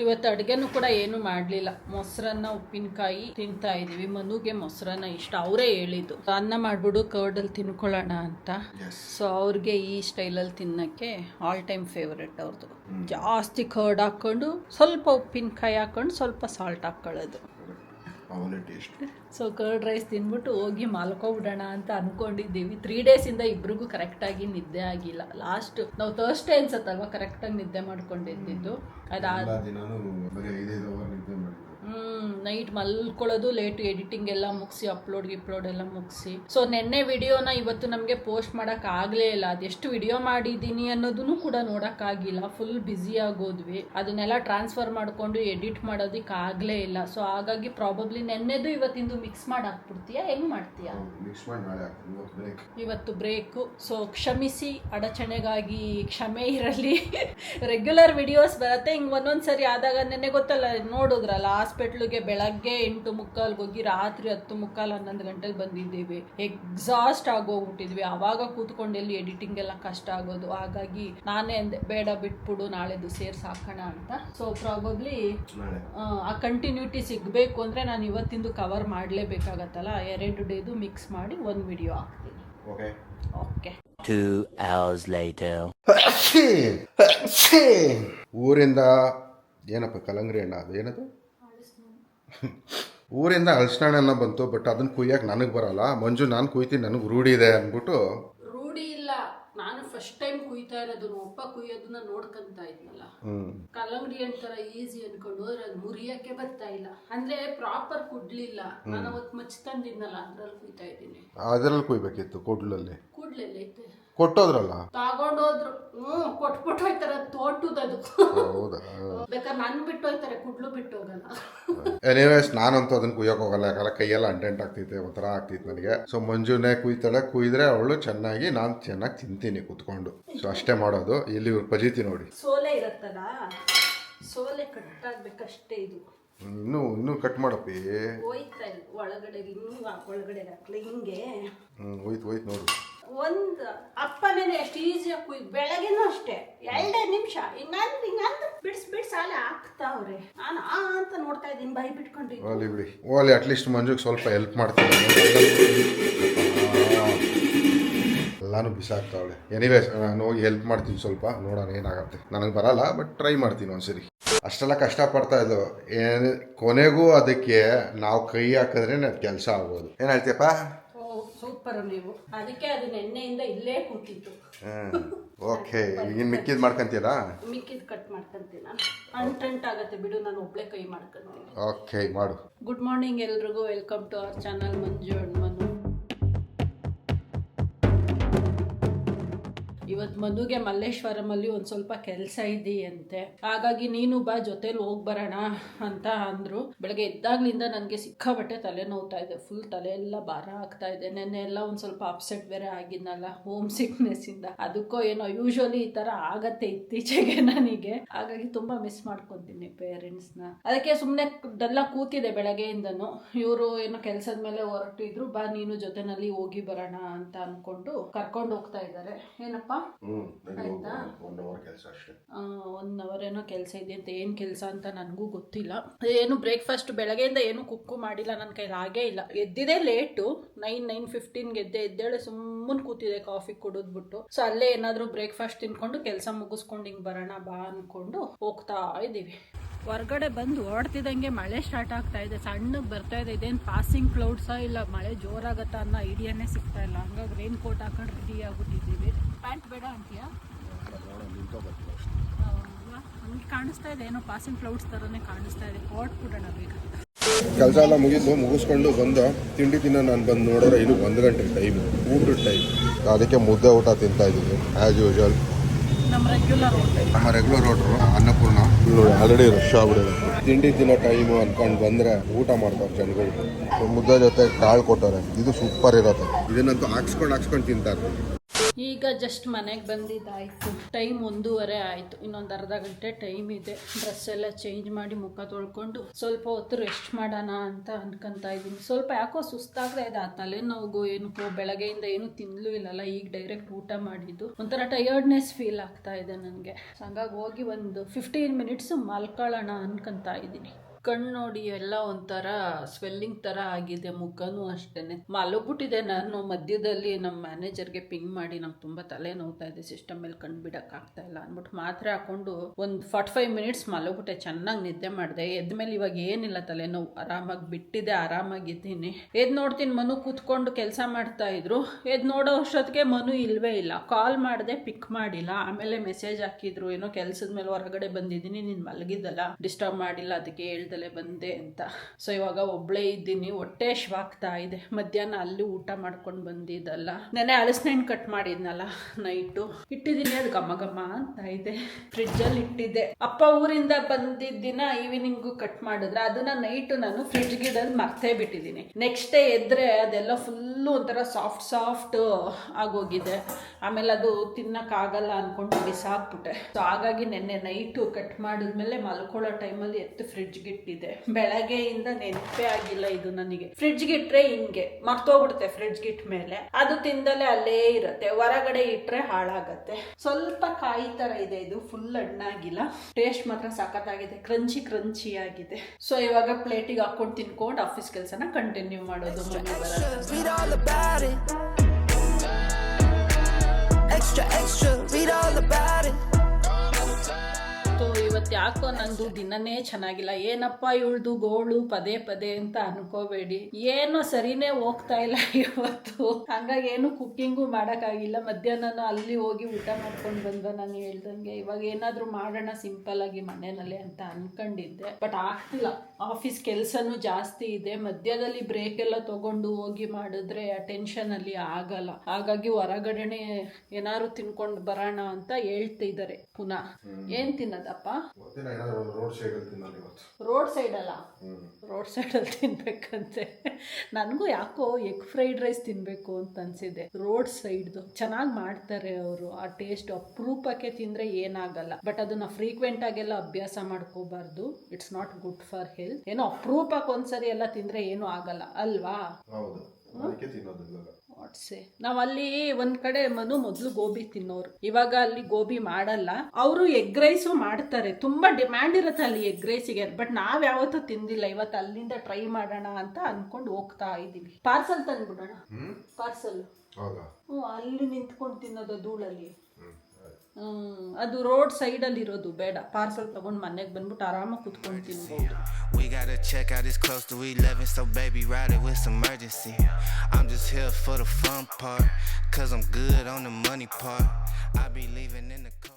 ಇವತ್ತು ಅಡುಗೆನೂ ಕೂಡ ಏನು ಮಾಡಲಿಲ್ಲ. ಮೊಸರನ್ನ ಉಪ್ಪಿನಕಾಯಿ ತಿಂತಾ ಇದೀವಿ ಮನುಗೆ ಮೊಸರನ್ನ ಇಷ್ಟ. ಅವರೇ ಹೇಳಿದ್ದು. ಅನ್ನ ಮಾಡ್ಬಿಡು ಕರ್ಡಲ್ಲಿ ತಿನ್ಕೊಳ್ಳೋಣ ಅಂತ. ಸೊ ಅವ್ರಿಗೆ ಈ ಸ್ಟೈಲಲ್ಲಿ ತಿನ್ನಕ್ಕೆ ಆಲ್ ಟೈಮ್ ಫೇವ್ರೆಟ್ ಅವ್ರದ್ದು ಜಾಸ್ತಿ ಕರ್ಡ್ ಹಾಕೊಂಡು ಸ್ವಲ್ಪ ಉಪ್ಪಿನಕಾಯಿ ಹಾಕೊಂಡು ಸ್ವಲ್ಪ ಸಾಲ್ಟ್ ಹಾಕೊಳ್ಳೋದು ಟೇಸ್ಟ್. ಸೊ ಕರ್ಡ್ ರೈಸ್ ತಿಂದ್ಬಿಟ್ಟು ಹೋಗಿ ಮಲ್ಕೊಬಿಡೋಣ ಅಂತ ಅನ್ಕೊಂಡಿದ್ದೀವಿ. ತ್ರೀ ಡೇಸಿಂದ ಇಬ್ರಿಗೂ ಕರೆಕ್ಟಾಗಿ ನಿದ್ದೆ ಆಗಿಲ್ಲ. ಲಾಸ್ಟ್ ನಾವು ತರ್ಸ್ಡೇ ಅನ್ಸತ್ತಲ್ವಾ ಕರೆಕ್ಟಾಗಿ ನಿದ್ದೆ ಮಾಡ್ಕೊಂಡಿದ್ದು? ಅದಾದ ದಿನಾನು ಬರೀ ಐದೈದು ಅವರ್ ನಿದ್ದೆ ನೈಟ್ ಮಲ್ಕೊಳ್ಳೋದು ಲೇಟ್ ಎಡಿಟಿಂಗ್ ಎಲ್ಲ ಮುಗಿಸಿ ಅಪ್ಲೋಡ್ ಗಿಪ್ಲೋಡ್ ಎಲ್ಲ ಮುಗಿಸಿ. ಸೊ ನೆನ್ನೆ ವಿಡಿಯೋನ ಇವತ್ತು ನಮಗೆ ಪೋಸ್ಟ್ ಮಾಡಕ್ ಆಗ್ಲೇ ಇಲ್ಲ. ಅದೆಷ್ಟು ವಿಡಿಯೋ ಮಾಡಿದ್ದೀನಿ ಅನ್ನೋದನ್ನು ಕೂಡ ನೋಡಕ್ ಆಗಿಲ್ಲ. ಫುಲ್ ಬ್ಯುಸಿ ಆಗೋದ್ವಿ. ಅದನ್ನೆಲ್ಲ ಟ್ರಾನ್ಸ್ಫರ್ ಮಾಡ್ಕೊಂಡು ಎಡಿಟ್ ಮಾಡೋದಕ್ಕೆ ಆಗ್ಲೇ ಇಲ್ಲ. ಸೊ ಹಾಗಾಗಿ ಪ್ರಾಬಬ್ಲಿ ನೆನ್ನೆದು ಇವತ್ತಿಂದು ಮಿಕ್ಸ್ ಮಾಡಿ ಹಾಕ್ಬಿಡ್ತೀಯಾ? ಹೆಂಗ್ ಮಾಡ್ತೀಯಾ? ಇವತ್ತು ಬ್ರೇಕ್ ಸೊ ಕ್ಷಮಿಸಿ ಅಡಚಣೆಗಾಗಿ ಕ್ಷಮೆ ಇರಲಿ. ರೆಗ್ಯುಲರ್ ವಿಡಿಯೋಸ್ ಬರುತ್ತೆ. ಹಿಂಗೆ ಒಂದೊಂದು ಸರಿ ಆದಾಗ ನೆನ್ನೆ ಗೊತ್ತಲ್ಲ ನೋಡಿದ್ರಲ್ಲ ಹಾಸ್ಪಿಟ್ಲಿಗೆ ಬೆಳಗ್ಗೆ ಎಂಟು ಮುಕ್ಕಾಲ್ಗೆ ಹೋಗಿ ರಾತ್ರಿ ಹತ್ತು ಮುಕ್ಕಾಲು ಹನ್ನೊಂದು ಗಂಟೆಗೆ ಬಂದಿದ್ದೇವೆ. ಎಕ್ಸಾಸ್ಟ್ ಆಗೋಗ್ಬಿಟ್ಟಿದ್ವಿ. ಆವಾಗ ಕೂತ್ಕೊಂಡು ಎಲ್ಲಿ ಎಡಿಟಿಂಗ್ ಎಲ್ಲ ಕಷ್ಟ ಆಗೋದು. ಹಾಗಾಗಿ ನಾನೇ ಅಂದೆ ಬೇಡ ಬಿಟ್ಬಿಡು ನಾಳೆದು ಸೇರ್ ಸಾಕೋಣ ಅಂತ. ಸೊ ಪ್ರಾಬಬ್ಲಿ ಆ ಕಂಟಿನ್ಯೂಟಿ ಸಿಗಬೇಕು ಅಂದರೆ ನಾನು ಇವತ್ತಿಂದು ಕವರ್ ಮಾಡಲೇಬೇಕಾಗತ್ತಲ್ಲ. ಎರಡು ಡೇದು ಮಿಕ್ಸ್ ಮಾಡಿ ಒಂದು ವಿಡಿಯೋ ಹಾಕ್ತೀನಿ. Okay okay Two hours later. ಊರಿಂದ ಏನಪ್ಪ ಕಲಂಗ್ರಿ ಅಣ್ಣ ಅದು? ಏನದು? ಊರಿಂದ ಹಣ್ಣು ಬಂತು ಬಟ್ ಅದನ್ನ ಕುಯ್ಯಕ್ಕೆ ನನಗೆ ಬರಲ್ಲ. ಮಂಜು ನಾನು ಕುಯ್ತೀನಿ ನನಗೆ ರೂಢಿ ಇದೆ ಅಂದ್ಬಿಟ್ಟು ರೂಢಿ ಇಲ್ಲ. ನಾನು ಫಸ್ಟ್ ಟೈಮ್ ಕುಯ್ತಾ ಇರೋದು ಒಬ್ಬ ಅಪ್ಪ ಕುಯ್ಯೋದನ್ನ ನೋಡ್ಕೊಂತ ಇದ್ನಲ್ಲ. ಕಲ್ಲಂಗಡಿ ಅಂತರ ಈಸಿ ಅನ್ಕೊಂಡು ಹೋದ್ರೆ ಅದು ಮುರಿಯಕ್ಕೆ ಬರ್ತಾ ಇಲ್ಲ. ಅಂದ್ರೆ ಪ್ರಾಪರ್ ಕುಡ್ಲಿಲ್ಲ. ನಾನು ಅವತ್ತು ಮಚ್ಚ ತಂದಿದ್ನಲ್ಲ ಅದ್ರಲ್ಲಿ ಕುಯ್ತಾ ಇದ್ದೀನಿ. ಅದ್ರಲ್ಲಿ ಕುಯ್ಬೇಕಿತ್ತು ಕೊಡ್ಲಲ್ಲಿ? ಕುಡ್ಲಲ್ಲಿ ಐತೆ. ಕೊಟ್ಟೋದ್ರಲ್ಲ? ತಗೊಂಡೋದ್ರು. ಹ್ಮ್ ಕೊಟ್ಬಿಟ್ಟು ಹೋಯ್ತಾರೆ ತೋಟದದು. ಹೌದಾ? ಬೇಕಾದ್ರೆ ನನ್ ಬಿಟ್ಟು ಹೋಗ್ತಾರೆ ಕುಡ್ಲು ಬಿಟ್ಟು ಹೋಗಲ್ಲ. ಎನಿವೇಸ್ ನಾನಂತೂ ಅದನ್ನ ಕುಯ್ಯಕ್ಕೆ ಹೋಗಲ್ಲ. ಯಾಕಂದ್ರೆ ಕೈಯೆಲ್ಲ ಅಂಟೆಂಟ್ ಆಗ್ತೈತೆ ಒಂಥರ ಆಗ್ತಿತ್ತು ನನಗೆ. ಸೊ ಮಂಜುನೇ ಕುಯ್ತಾಳೆ ಕುಯ್ದ್ರೆ ಅವಳು ಚೆನ್ನಾಗಿ ನಾನು ಚೆನ್ನಾಗಿ ತಿಂತೀನಿ ಕುತ್ಕೊಂಡು. ಸೊ ಅಷ್ಟೇ ಮಾಡೋದು. ಇಲ್ಲಿ ಇವ್ರು ಪಜೀತಿ ನೋಡಿ. ಸೋಲೆ ಇರತ್ತಲ್ಲ? ಸೋಲೆ ಕಟ್ ಆಗ್ಬೇಕಷ್ಟೇ ಇದು. ಇನ್ನು ಇನ್ನು ಕಟ್ ಮಾಡಪ್ಪಿ. ಹೋಯ್ತಾ ಇಲ್ಲ. ಒಳಗಡೆ ಇನ್ನೂ ಒಳಗಡೆ ಹಾಕ್ಲಿ ಹಿಂಗೆ. ಹೋಯ್ತು ಹೋಯ್ತು ನೋಡು. ಒಂದು ಅಪ್ಪನೇನೆ ಎಷ್ಟು ಈಸಿಯಾಗಿ ಕುಯ್ ಬೆಳಗ್ಗೆನೂ ಅಷ್ಟೇ. ಎರಡೇ ನಿಮಿಷ. ಹಿಂಗಂದ್ ಹಿಂಗಂದ್ ಬಿಡ್ಸ್ ಬಿಡ್ಸ್. ಅಲ್ಲೇ ಹಾಕ್ತಾವ್ರೆ ನಾನು ಅಂತ ನೋಡ್ತಾ ಇದ್ದೀನಿ ಬೈ ಬಿಟ್ಕೊಂಡು ಓಲಿ ಬಿಡಿ. ಓಲಿ ಅಟ್ಲೀಸ್ಟ್ ಮಂಜುಗೆ ಸ್ವಲ್ಪ ಹೆಲ್ಪ್ ಮಾಡ್ತೀನಿ. ಎಲ್ಲಾನು ಬಿಸಾಕ್ತಾವಳೆ. ಎನಿವೇಸ್ ನಾನು ಹೋಗಿ ಹೆಲ್ಪ್ ಮಾಡ್ತೀನಿ ಸ್ವಲ್ಪ. ನೋಡೋಣ ಏನಾಗುತ್ತೆ. ನನಗೆ ಬರಲ್ಲ ಬಟ್ ಟ್ರೈ ಮಾಡ್ತೀನಿ ಒಂದ್ಸರಿ. ಅಷ್ಟೆಲ್ಲ ಕಷ್ಟಪಡ್ತಾ ಇದ್ದು ಏನು, ಕೊನೆಗೂ ಅದಕ್ಕೆ ನಾವು ಕೈ ಹಾಕಿದ್ರೆ ಕೆಲಸ ಆಗ್ಬೋದು. ಏನಾಯ್ತಪ್ಪ ಸೂಪರ್ ನೀವು. ಅದಕ್ಕೆ ಅದು ನೆನ್ನೆಯಿಂದ ಇಲ್ಲೇ ಕೂತಿತ್ತು ಓಕೆ ಇನ್ನು ಮಿಕ್ಕಿದ್ ಮಾಡ್ಕೊಂತೀರಾ ಮಿಕ್ಕಿದ್ ಕಟ್ ಮಾಡ್ಕೊಂತೀನಿ ಅಂಟಂಟ್ ಆಗತ್ತೆ ಬಿಡು ನಾನು ಒಬ್ಳೆ ಕೈ ಮಾಡ್ಕೊಂತೀನಿ. ಓಕೆ ಮಾಡು. ಗುಡ್ ಮಾರ್ನಿಂಗ್ ಎಲ್ರಿಗೂ. Welcome to our channel Manju and Manu ಇವತ್ತು ಮಲ್ಲೇಶ್ವರಂ ಮಲ್ಲೇಶ್ವರಮಲ್ಲಿ ಒಂದು ಸ್ವಲ್ಪ ಕೆಲಸ ಇದೆಯಂತೆ. ಹಾಗಾಗಿ ನೀನು ಬಾ, ಜೊತೆಲಿ ಹೋಗಿ ಬರೋಣ ಅಂತ ಅಂದ್ರು. ಬೆಳಗ್ಗೆ ಎದ್ದಾಗ್ಲಿಂದ ನನಗೆ ಸಿಕ್ಕಾಬಟ್ಟೆ ತಲೆ ನೋವ್ತಾ ಇದೆ. ಫುಲ್ ತಲೆ ಎಲ್ಲ ಭಾರ ಆಗ್ತಾ ಇದೆ. ನೆನ್ನೆ ಎಲ್ಲ ಒಂದು ಸ್ವಲ್ಪ ಅಪ್ಸೆಟ್ ಬೇರೆ ಆಗಿದ್ನಲ್ಲ ಹೋಮ್ ಸಿಕ್ನೆಸ್ ಇಂದ. ಅದಕ್ಕೋ ಏನೋ ಯೂಶಲಿ ಈ ತರ ಆಗತ್ತೆ ಇತ್ತೀಚೆಗೆ ನನಗೆ. ಹಾಗಾಗಿ ತುಂಬಾ ಮಿಸ್ ಮಾಡ್ಕೊತೀನಿ ನ. ಅದಕ್ಕೆ ಸುಮ್ಮನೆ ಡಲ್ಲ ಕೂತಿದೆ ಬೆಳಗ್ಗೆಯಿಂದನು. ಇವರು ಏನೋ ಕೆಲಸದ ಮೇಲೆ ಹೊರಟಿದ್ರು. ಬಾ, ನೀನು ಜೊತೆನಲ್ಲಿ ಹೋಗಿ ಬರೋಣ ಅಂತ ಅನ್ಕೊಂಡು ಕರ್ಕೊಂಡು ಹೋಗ್ತಾ ಇದ್ದಾರೆ. ಏನಪ್ಪ? ಆಯ್ತಾ? ಒನ್ ಅವರ್ ಏನೋ ಕೆಲಸ ಇದೆ ಅಂತ ಏನು ಕೆಲಸ ಅಂತ ನನಗೂ ಗೊತ್ತಿಲ್ಲ. ಏನು ಬ್ರೇಕ್ಫಾಸ್ಟ್ ಬೆಳಗ್ಗೆಯಿಂದ ಏನು ಕುಕ್ಕು ಮಾಡಿಲ್ಲ ನನ್ನ ಕೈಲಿ ಆಗೇ ಇಲ್ಲ. ಎದ್ದಿದೆ ಲೇಟು ನೈನ್ ನೈನ್ ಫಿಫ್ಟೀನ್ಗೆ ಎದ್ದೆ ಎದ್ದೇಳೆ ಸುಮ್ಮನೆ ಕೂತಿದೆ ಕಾಫಿ ಕುಡಿದ್ಬಿಟ್ಟು ಸೊ ಅಲ್ಲೇ ಏನಾದರೂ ಬ್ರೇಕ್ಫಾಸ್ಟ್ ತಿನ್ಕೊಂಡು ಕೆಲಸ ಮುಗಿಸ್ಕೊಂಡು ಹಿಂಗೆ ಬರೋಣ ಬಾ ಅಂದ್ಕೊಂಡು ಹೋಗ್ತಾ ಇದ್ದೀವಿ ಹೊರಗಡೆ ಬಂದು ಓಡ್ತಿದ್ದಂಗೆ ಮಳೆ ಸ್ಟಾರ್ಟ್ ಆಗ್ತಾ ಇದೆ. ಸಣ್ಣಗೆ ಬರ್ತಾ ಇದೆ. ಇದೇನು ಪಾಸಿಂಗ್ ಕ್ಲೌಡ್ಸಾ ಇಲ್ಲ, ಮಳೆ ಜೋರಾಗತ್ತಾ ಅನ್ನೋ ಐಡಿಯಾನೇ ಸಿಗ್ತಾ ಇಲ್ಲ. ಹಂಗಾಗಿ ರೈನ್ ಕೋಟ್ ಹಾಕೊಂಡು ರೆಡಿ ಆಗ್ಬಿಟ್ಟಿದ್ದೀವಿ. ಪ್ಯಾಂಟ್ ಬೇಡ ಅಂತೀಯಾ? ಹಂಗೆ ಕಾಣಿಸ್ತಾ ಇದೆ. ಏನೋ ಪಾಸಿಂಗ್ ಕ್ಲೌಡ್ಸ್ ಥರನೇ ಕಾಣಿಸ್ತಾ ಇದೆ. ಕೋಟ್ ಬಿಡೋಣ ಕೆಲಸ ಎಲ್ಲ ಮುಗಿದು ಮುಗಿಸ್ಕೊಂಡು ಬಂದು. ತಿಂಡಿ ತಿನ್ನ ನಾನು ಬಂದು ನೋಡಿದ್ರೆ ಇದು ಒಂದು ಗಂಟೆ ಟೈಮ್ ಊಟದ ಟೈಮ್ ಅದಕ್ಕೆ ಮುದ್ದೆ ಊಟ ತಿಂತಾ ಇದ್ದೀನಿ ಆ್ಯಸ್ ಯೂಶುವಲ್ ನಮ್ಮ ರೆಗ್ಯುಲರ್ ಹೋಟೆಲ್ ನಮ್ಮ ರೆಗ್ಯುಲರ್ ಹೋಟ್ರು ಅನ್ನಪೂರ್ಣ. ನೋಡಿ ಆಲ್ರೆಡಿ ರಶ್ ಆಗ್ಬಿಡಿದೆ ತಿಂಡಿ ತಿನ್ನೋ ಟೈಮು ಅನ್ಕೊಂಡ್ ಬಂದರೆ ಊಟ ಮಾಡ್ತಾರೆ ಜನಗಳು. ಮುದ್ದೆ ಜೊತೆ ಕಾಳು ಕೊಟ್ಟಾರೆ ಇದು ಸೂಪರ್ ಇರುತ್ತೆ. ಇದನ್ನಂತೂ ಹಾಕ್ಸ್ಕೊಂಡು ಹಾಕ್ಸ್ಕೊಂಡು ತಿಂತಾರೆ. ಈಗ ಜಸ್ಟ್ ಮನೆಗೆ ಬಂದಿದ್ದಾಯ್ತು. ಟೈಮ್ ಒಂದೂವರೆ ಆಯಿತು. ಇನ್ನೊಂದು ಅರ್ಧ ಗಂಟೆ ಟೈಮ್ ಇದೆ. ಡ್ರೆಸ್ ಎಲ್ಲ ಚೇಂಜ್ ಮಾಡಿ ಮುಖ ತೊಳ್ಕೊಂಡು ಸ್ವಲ್ಪ ಹೊತ್ತು ರೆಸ್ಟ್ ಮಾಡೋಣ ಅಂತ ಅನ್ಕೊಂತ ಇದ್ದೀನಿ. ಸ್ವಲ್ಪ ಯಾಕೋ ಸುಸ್ತಾಗ್ತಾ ಇದೆ. ಆ ತಲೆನೋವು ಏನಕ್ಕೋ ಬೆಳಗ್ಗೆಯಿಂದ ಏನು ತಿನ್ಲೂ ಇಲ್ಲಲ್ಲ. ಈಗ ಡೈರೆಕ್ಟ್ ಊಟ ಮಾಡಿದ್ದು. ಒಂಥರ ಟಯರ್ಡ್ನೆಸ್ ಫೀಲ್ ಆಗ್ತಾ ಇದೆ ನನಗೆ. ಹಂಗಾಗಿ ಹೋಗಿ ಒಂದು ಫಿಫ್ಟೀನ್ ಮಿನಿಟ್ಸ್ ಮಲ್ಕೊಳ್ಳೋಣ ಅನ್ಕೊಂತ ಇದ್ದೀನಿ. ಕಣ್ಣು ನೋಡಿ ಎಲ್ಲ ಒಂಥರ ಸ್ವೆಲ್ಲಿಂಗ್ ಥರ ಆಗಿದೆ, ಮುಖನೂ ಅಷ್ಟೇನೆ. ಮಲಗ್ಬಿಟ್ಟಿದೆ ನಾನು. ಮಧ್ಯದಲ್ಲಿ ನಮ್ಮ ಮ್ಯಾನೇಜರ್ಗೆ ಪಿಂಗ್ ಮಾಡಿ ನಮ್ಗೆ ತುಂಬ ತಲೆ ನೋವ್ತಾ ಇದೆ ಸಿಸ್ಟಮ್ ಮೇಲೆ ಕಣ್ಣು ಬಿಡೋಕ್ಕಾಗ್ತಾ ಇಲ್ಲ ಅಂದ್ಬಿಟ್ಟು ಮಾತ್ರೆ ಹಾಕೊಂಡು ಒಂದು ಫಾರ್ಟಿ ಫೈವ್ ಮಿನಿಟ್ಸ್ ಮಲಗ್ಬಿಟ್ಟೆ. ಚೆನ್ನಾಗಿ ನಿದ್ದೆ ಮಾಡಿದೆ. ಎದ್ಮೇಲೆ ಇವಾಗ ಏನಿಲ್ಲ ತಲೆನೋವು ಆರಾಮಾಗಿ ಬಿಟ್ಟಿದೆ, ಆರಾಮಾಗಿದ್ದೀನಿ. ಎದ್ ನೋಡ್ತೀನಿ ಮನು ಕೂತ್ಕೊಂಡು ಕೆಲಸ ಮಾಡ್ತಾ ಇದ್ರು. ಎದ್ ನೋಡೋ ಅಷ್ಟೊತ್ತಿಗೆ ಮನು ಇಲ್ವೇ ಇಲ್ಲ. ಕಾಲ್ ಮಾಡಿದೆ ಪಿಕ್ ಮಾಡಿಲ್ಲ. ಆಮೇಲೆ ಮೆಸೇಜ್ ಹಾಕಿದ್ರು. ಏನೋ ಕೆಲಸದ ಮೇಲೆ ಹೊರಗಡೆ ಬಂದಿದ್ದೀನಿ, ನೀನು ಮಲಗಿದ್ದಲ್ಲ ಡಿಸ್ಟರ್ಬ್ ಮಾಡಿಲ್ಲ, ಅದಕ್ಕೆ ಹೇಳ್ದಲೆ ಬಂದೆ ಅಂತ. ಸೊ ಇವಾಗ ಒಬ್ಳೇ ಇದ್ದೀನಿ. ಹೊಟ್ಟೆ ಶ್ವಾಗ್ತಾ ಇದೆ. ಮಧ್ಯಾಹ್ನ ಅಲ್ಲಿ ಊಟ ಮಾಡ್ಕೊಂಡು ಬಂದಿದ್ದಲ್ಲ. ನೆನೆ ಹಲಸಿನಹಣ್ಣು ಕಟ್ ಮಾಡಿದ್ನಲ್ಲ ನೈಟು. ಇಟ್ಟಿದ್ದೀನಿ. ಅದು ಘಮ ಘಮ ಅಂತ ಇದೆ. ಫ್ರಿಡ್ಜಲ್ಲಿ ಇಟ್ಟಿದ್ದೆ. ಅಪ್ಪ ಊರಿಂದ ಬಂದಿದ್ದ ದಿನ ಈವ್ನಿಂಗು ಕಟ್ ಮಾಡಿದ್ರೆ ಅದನ್ನ ನೈಟು ನಾನು ಫ್ರಿಡ್ಜ್ ಇಡೋದು ಮರ್ತೇ ಬಿಟ್ಟಿದ್ದೀನಿ. ನೆಕ್ಸ್ಟ್ ಡೇ ಎದ್ರೆ ಅದೆಲ್ಲ ಫುಲ್ಲು ಒಂಥರ ಸಾಫ್ಟ್ ಸಾಫ್ಟ್ ಆಗೋಗಿದೆ. ಆಮೇಲೆ ಅದು ತಿನ್ನಕ್ಕಾಗಲ್ಲ ಅನ್ಕೊಂಡು ಬಿಸಾಕ್ಬಿಟ್ಟೆ. ಸೊ ಹಾಗಾಗಿ ನೆನ್ನೆ ನೈಟು ಕಟ್ ಮಾಡಿದ್ಮೇಲೆ ಮಲ್ಕೊಳ್ಳೋ ಟೈಮಲ್ಲಿ ಎತ್ತು ಫ್ರಿಡ್ಜ್ಗೆ ಇಟ್ಟಿದ್ದೆ ಬೆಳಗ್ಗೆಯಿಂದ ನೆನಪೇ ಆಗಿಲ್ಲ ಇದು ನನಗೆ. ಫ್ರಿಡ್ಜ್ಗೆ ಇಟ್ರೆ ಹಿಂಗೆ. ಮರ್ತೋಗ್ಬಿಡುತ್ತೆ ಫ್ರಿಡ್ಜ್ಗೆ ಇಟ್ಟ ಮೇಲೆ ಅದು ತಿಂದಲೇ ಅಲ್ಲೇ ಇರುತ್ತೆ. ಹೊರಗಡೆ ಇಟ್ರೆ ಹಾಳಾಗತ್ತೆ. ಸ್ವಲ್ಪ ಕಾಯಿ ತರ ಇದೆ. ಇದು ಫುಲ್ ಹಣ್ಣಾಗಿಲ್ಲ. ಟೇಸ್ಟ್ ಮಾತ್ರ ಸಖತ್ತಾಗಿದೆ. ಕ್ರಂಚಿ ಕ್ರಂಚಿ ಆಗಿದೆ. ಸೊ ಇವಾಗ ಪ್ಲೇಟಿಗೆ ಹಾಕೊಂಡು ತಿನ್ಕೊಂಡು ಆಫೀಸ್ ಕೆಲಸನ ಕಂಟಿನ್ಯೂ ಮಾಡೋದು ಇವತ್ತು ಯಾಕೋ ನಂದು ದಿನನೇ ಚೆನ್ನಾಗಿಲ್ಲ. ಏನಪ್ಪ ಇವಳ್ದು ಗೋಳು ಪದೇ ಪದೇ ಅಂತ ಅನ್ಕೋಬೇಡಿ. ಏನೋ ಸರಿನೇ ಹೋಗ್ತಾ ಇಲ್ಲ ಇವತ್ತು. ಹಂಗಾಗಿ ಏನು ಕುಕ್ಕಿಂಗು ಮಾಡೋಕ್ಕಾಗಿಲ್ಲ. ಮಧ್ಯಾಹ್ನ ಅಲ್ಲಿ ಹೋಗಿ ಊಟ ಮಾಡ್ಕೊಂಡು ಬಂದ ನಾನು ಹೇಳ್ದಂಗೆ. ಇವಾಗ ಏನಾದರೂ ಮಾಡೋಣ ಸಿಂಪಲ್ ಆಗಿ ಮನೆಯಲ್ಲಿ ಅಂತ ಅನ್ಕೊಂಡಿದ್ದೆ. ಬಟ್ ಆಗ್ತಿಲ್ಲ. ಆಫೀಸ್ ಕೆಲಸನೂ ಜಾಸ್ತಿ ಇದೆ. ಮಧ್ಯದಲ್ಲಿ ಬ್ರೇಕ್ ಎಲ್ಲ ತಗೊಂಡು ಹೋಗಿ ಮಾಡಿದ್ರೆ ಟೆನ್ಷನ್ ಅಲ್ಲಿ ಆಗಲ್ಲ. ಹಾಗಾಗಿ ಹೊರಗಡೆನೆ ಏನಾದ್ರು ತಿನ್ಕೊಂಡು ಬರೋಣ ಅಂತ ಹೇಳ್ತಿದ್ದಾರೆ. ಪುನಃ. ಏನ್ ತಿನ್ನೋದಪ್ಪ? ರೋಡ್ ಸೈಡ್ ಅಲ್ಲ ರೋಡ್ ಸೈಡ್ ಅಲ್ಲಿ? ತಿನ್ಬೇಕಂತೆ. ನನಗೂ ಯಾಕೋ ಎಗ್ ಫ್ರೈಡ್ ರೈಸ್ ತಿನ್ಬೇಕು ಅಂತ ಅನ್ಸಿದೆ. ರೋಡ್ ಸೈಡ್ದು ಚೆನ್ನಾಗಿ ಮಾಡ್ತಾರೆ ಅವರು. ಆ ಟೇಸ್ಟ್ ಅಪರೂಪಕ್ಕೆ ತಿಂದ್ರೆ ಏನಾಗಲ್ಲ. ಬಟ್ ಅದನ್ನ ಫ್ರೀಕ್ವೆಂಟ್ ಆಗೆಲ್ಲ ಅಭ್ಯಾಸ ಮಾಡ್ಕೋಬಾರ್ದು. It's not good for health ಏನೋ ಅಪರೂಪಕ್ಕೆ ಒಂದ್ಸರಿ ಎಲ್ಲ ತಿಂದ್ರೆ ಏನೂ ಆಗಲ್ಲ. ಅಲ್ವಾ? ಹೌದು. ಅದಕ್ಕೆ ತಿನ್ನೋದು ನಾವ್ ಅಲ್ಲಿ ಒಂದ್ ಕಡೆ ಮನು ಮೊದಲು ಗೋಬಿ ತಿನ್ನೋರು. ಇವಾಗ ಅಲ್ಲಿ ಗೋಬಿ ಮಾಡಲ್ಲ. ಅವರು ಎಗ್ ರೈಸು ಮಾಡ್ತಾರೆ. ತುಂಬಾ ಡಿಮ್ಯಾಂಡ್ ಇರುತ್ತೆ ಅಲ್ಲಿ ಎಗ್ ರೈಸಿಗೆ ಬಟ್ ನಾವ್ ಯಾವತ್ತೂ ತಿಂದಿಲ್ಲ. ಇವತ್ತು ಅಲ್ಲಿಂದ ಟ್ರೈ ಮಾಡೋಣ ಅಂತ ಅನ್ಕೊಂಡು ಹೋಗ್ತಾ ಇದೀವಿ. ಪಾರ್ಸಲ್ ತಂದ್ಬಿಡೋಣ. ಪಾರ್ಸಲ್ ಹ್ಞೂ ಅಲ್ಲಿ ನಿಂತ್ಕೊಂಡು ತಿನ್ನೋದು ಧೂಳಲ್ಲಿ. ಹ್ಮ್ ಅದು ರೋಡ್ ಸೈಡಲ್ಲಿ ಇರೋದು ಬೇಡ ಪಾರ್ಸಲ್ ತಗೊಂಡು ಮನೆಗೆ ಬಂದ್ಬಿಟ್ಟು ಆರಾಮಾಗಿ ಕುತ್ಕೊಂಡು ತಿನ್ಬೋದು We gotta check out, it's close to 11, so baby, ride it with some urgency. I'm just here for the fun part, cause I'm good on the money part. I be leaving in the cold.